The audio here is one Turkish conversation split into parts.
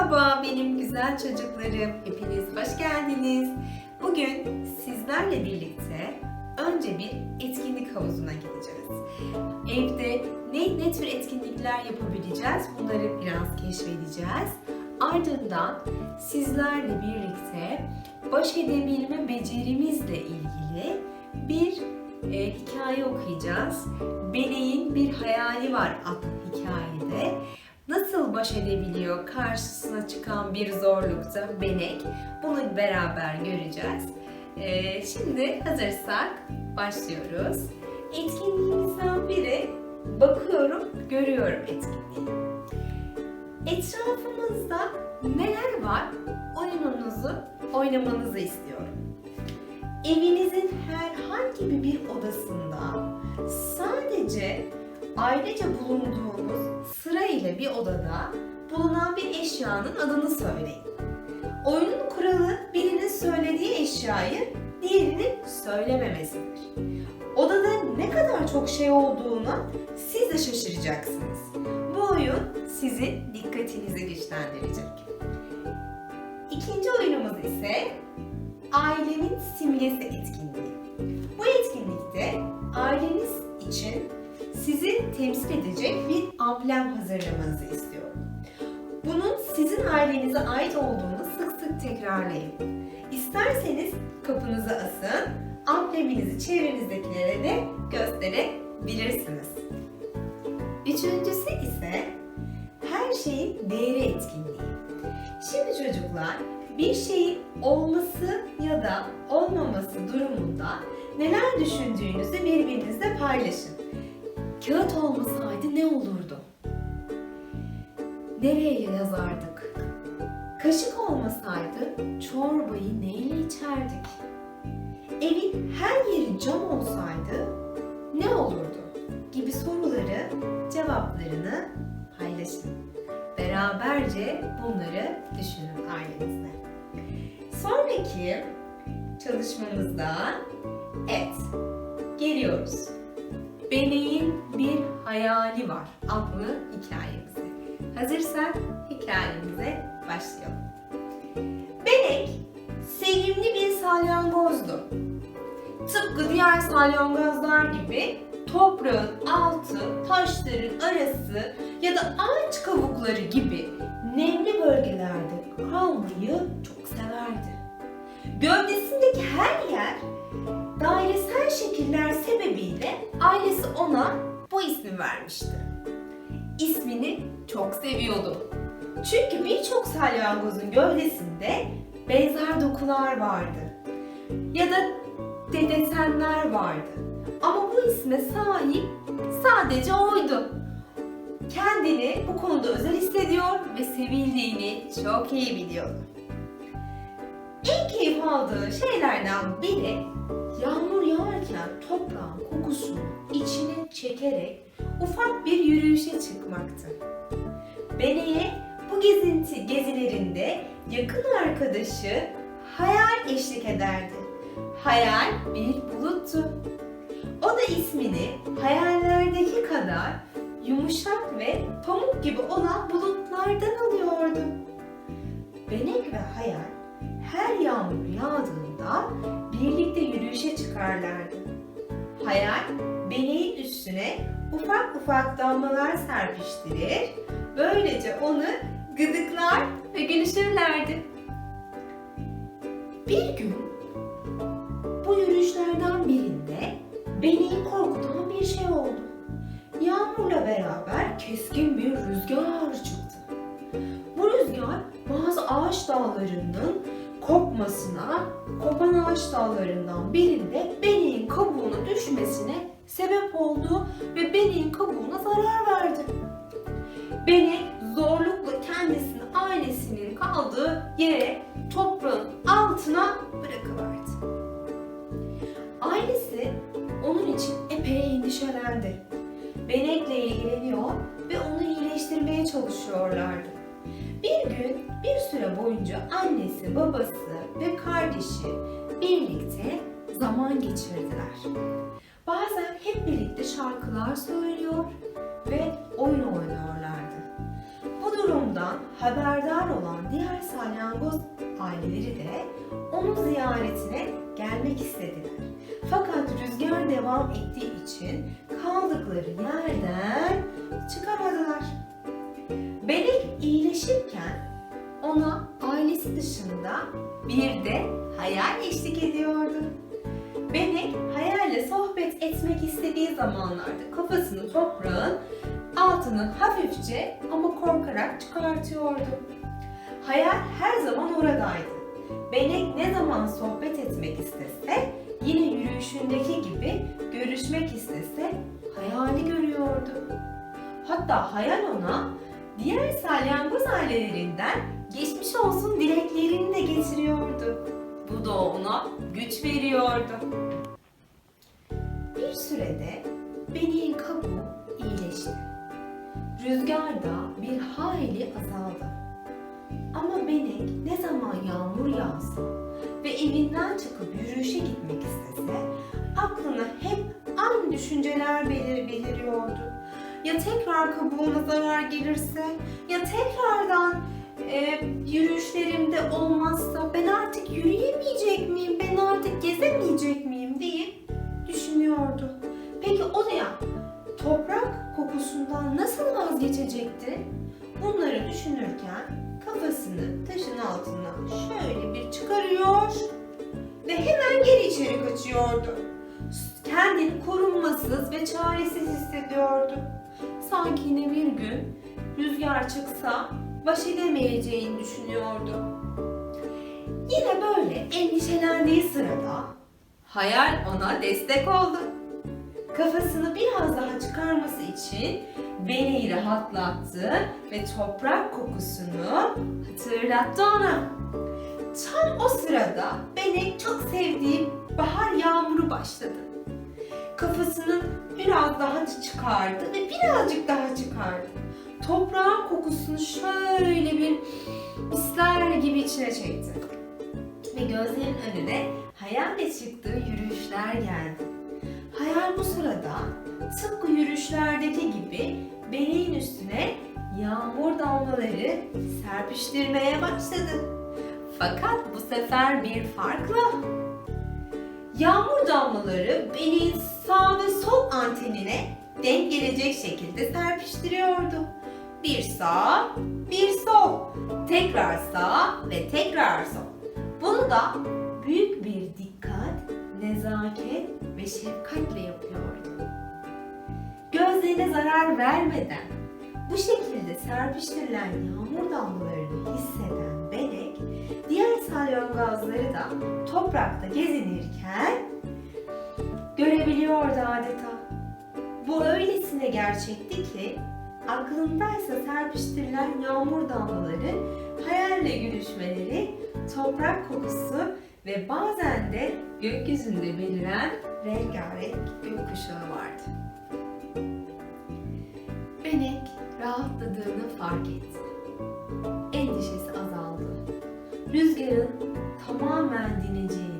Merhaba benim güzel çocuklarım. Hepiniz hoş geldiniz. Bugün sizlerle birlikte önce bir etkinlik havuzuna gideceğiz. Evde ne, ne tür etkinlikler yapabileceğiz bunları biraz keşfedeceğiz. Ardından sizlerle birlikte baş edebilme becerimizle ilgili bir e, hikaye okuyacağız. Beleğin bir hayali var adlı hikayede. Nasıl baş edebiliyor karşısına çıkan bir zorlukta Benek? Bunu beraber göreceğiz. Ee, şimdi hazırsak başlıyoruz. Etkinliğimizden biri bakıyorum, görüyorum etkinliği. Etrafımızda neler var? Oyununuzu oynamanızı istiyorum. Evinizin herhangi bir odasında sadece ailece bulunduğunuz sıra ile bir odada bulunan bir eşyanın adını söyleyin. Oyunun kuralı birinin söylediği eşyayı diğerinin söylememesidir. Odada ne kadar çok şey olduğuna siz de şaşıracaksınız. Bu oyun sizin dikkatinizi güçlendirecek. İkinci oyunumuz ise ailenin simgesi etkinliği. Bu etkinlikte aileniz için sizi temsil edecek bir amblem hazırlamanızı istiyorum. Bunun sizin ailenize ait olduğunu sık sık tekrarlayın. İsterseniz kapınıza asın, ambleminizi çevrenizdekilere de gösterebilirsiniz. Üçüncüsü ise her şeyin değeri etkinliği. Şimdi çocuklar bir şeyin olması ya da olmaması durumunda neler düşündüğünüzü birbirinizle paylaşın. Kağıt olmasaydı ne olurdu? Nereye yazardık? Kaşık olmasaydı çorbayı neyle içerdik? Evin her yeri cam olsaydı ne olurdu? Gibi soruları, cevaplarını paylaşın. Beraberce bunları düşünün ailenizle. Sonraki çalışmamızda evet geliyoruz. Beneğin bir hayali var adlı hikayemize. Hazırsak hikayemize başlayalım. Benek sevimli bir salyangozdu. Tıpkı diğer salyangozlar gibi toprağın altı, taşların arası ya da ağaç kavukları gibi nemli bölgelerde kalmayı çok severdi. Gövdesindeki her bu ismi vermişti. İsmini çok seviyordu. Çünkü birçok salyangozun gövdesinde benzer dokular vardı. Ya da de desenler vardı. Ama bu isme sahip sadece oydu. Kendini bu konuda özel hissediyor ve sevildiğini çok iyi biliyordu. En keyif aldığı şeylerden biri yağmur yağarken toprağın kokusunu içine çekerek ufak bir yürüyüşe çıkmaktı. Bene'ye bu gezinti gezilerinde yakın arkadaşı Hayal eşlik ederdi. Hayal bir buluttu. O da ismini hayallerdeki kadar yumuşak ve pamuk gibi olan bulutlardan alıyordu. Benek ve Hayal her yağmur yağdığında birlikte yürüyüşe çıkarlardı. Hayal beneğin üstüne ufak ufak damlalar serpiştirir, böylece onu gıdıklar ve gülüşürlerdi. Bir gün bu yürüyüşlerden birinde beneği korkutan bir şey oldu. Yağmurla beraber keskin bir rüzgar çıktı. Bu rüzgar bazı ağaç dallarının kopmasına, kopan ağaç dallarından birinde beneğin kabuğuna düşmesine sebep oldu ve beneğin kabuğuna zarar verdi. Benek zorlukla kendisini ailesinin kaldığı yere toprağın altına bırakıverdi. Ailesi onun için epey endişelendi. Benekle ilgileniyor ve onu iyileştirmeye çalışıyorlardı. Bir gün bir süre boyunca annesi, babası ve kardeşi birlikte zaman geçirdiler. Bazen hep birlikte şarkılar söylüyor ve oyun oynuyorlardı. Bu durumdan haberdar olan diğer salyangoz aileleri de onun ziyaretine gelmek istediler. Fakat rüzgar devam ettiği için kaldıkları yerden çıkamadılar. Benek iyileşirken ona ailesi dışında bir de hayal eşlik ediyordu. Benek hayalle sohbet etmek istediği zamanlarda kafasını toprağın altını hafifçe ama korkarak çıkartıyordu. Hayal her zaman oradaydı. Benek ne zaman sohbet etmek istese, yine yürüyüşündeki gibi görüşmek istese hayali görüyordu. Hatta hayal ona diğer salyangoz ailelerinden geçmiş olsun dileklerini de getiriyordu. Bu da ona güç veriyordu. Bir sürede Benik'in kabuğu iyileşti. Rüzgar da bir hayli azaldı. Ama Benek ne zaman yağmur yağsa ve evinden çıkıp yürüyüşe gitmek istese aklına hep aynı düşünceler belir beliriyordu. Ya tekrar kabuğuna zarar gelirse, ya tekrardan e, yürüyüşlerimde olmazsa ben artık yürüyemeyecek miyim, ben artık gezemeyecek miyim diye düşünüyordu. Peki o da toprak kokusundan nasıl vazgeçecekti? Bunları düşünürken kafasını taşın altından şöyle bir çıkarıyor ve hemen geri içeri kaçıyordu. Kendini korunmasız ve çaresiz hissediyordu. Sanki yine bir gün rüzgar çıksa baş edemeyeceğini düşünüyordu. Yine böyle endişelendiği sırada hayal ona destek oldu. Kafasını biraz daha çıkarması için Beni'yi rahatlattı ve toprak kokusunu hatırlattı ona. Tam o sırada Benek çok sevdiği bahar yağmuru başladı. Kafasını biraz daha çıkardı ve birazcık daha çıkardı. Toprağın kokusunu şöyle bir misler gibi içine çekti. Ve gözlerinin önüne hayalle çıktığı yürüyüşler geldi. Hayal bu sırada tıpkı yürüyüşlerdeki gibi Beneğin üstüne yağmur damlaları serpiştirmeye başladı. Fakat bu sefer bir farkla. Yağmur damlaları Beneğin sağ ve sol antenine denk gelecek şekilde serpiştiriyordu. Bir sağ, bir sol. Tekrar sağ ve tekrar sol. Bunu da büyük bir dikkat, nezaket ve şefkatle yapıyordu. Gözlerine zarar vermeden bu şekilde serpiştirilen yağmur damlalarını hisseden Benek, diğer salyangozları da toprakta gezinirken görebiliyordu adeta. Bu öylesine gerçekti ki aklındaysa serpiştirilen yağmur damlaları, hayalle gülüşmeleri, toprak kokusu ve bazen de gökyüzünde beliren rengarenk gökkuşağı vardı. Benek rahatladığını fark etti. Endişesi azaldı. Rüzgarın tamamen dineceğine ve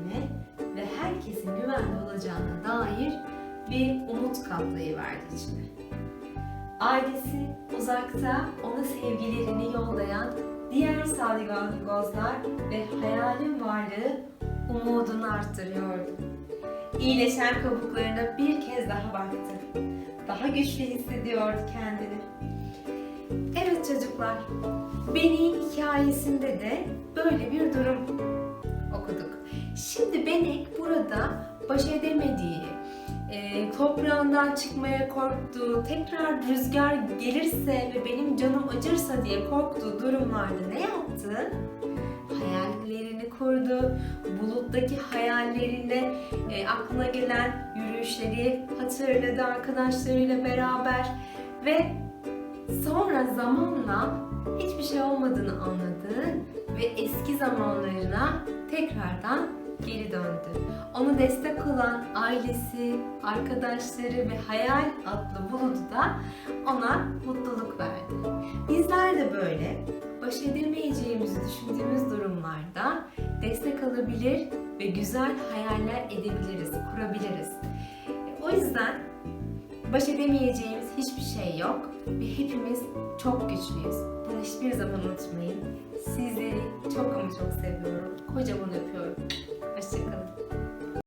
herkesin güvende olacağına dair bir umut kaplayıverdi içine. Ailesi uzakta ona sevgilerini yollayan diğer salyangozlar ve hayalin varlığı umudunu arttırıyordu. İyileşen kabuklarına bir kez daha baktı. Daha güçlü hissediyordu kendini. Evet çocuklar, Benek'in hikayesinde de böyle bir durum okuduk. Şimdi Benek burada baş edemediği, e, toprağından çıkmaya korktuğu, tekrar rüzgar gelirse ve benim canım acırsa diye korktuğu durumlarda ne yaptı? Hayallerini kurdu, buluttaki hayallerinde e, aklına gelen yürüyüşleri hatırladı arkadaşlarıyla beraber ve sonra zamanla hiçbir şey olmadığını anladı ve eski zamanlarına tekrardan geri döndü. Ona destek olan ailesi, arkadaşları ve Hayal adlı buludu da ona mutluluk verdi. Bizler de böyle baş edemeyeceğimizi düşündüğümüz durumlarda destek alabilir ve güzel hayaller edebiliriz, kurabiliriz. O yüzden baş edemeyeceğimiz hiçbir şey yok ve hepimiz çok güçlüyüz. Bunu hiçbir zaman unutmayın. Sizleri çok ama çok seviyorum. Kocaman öpüyorum. Hoşçakalın.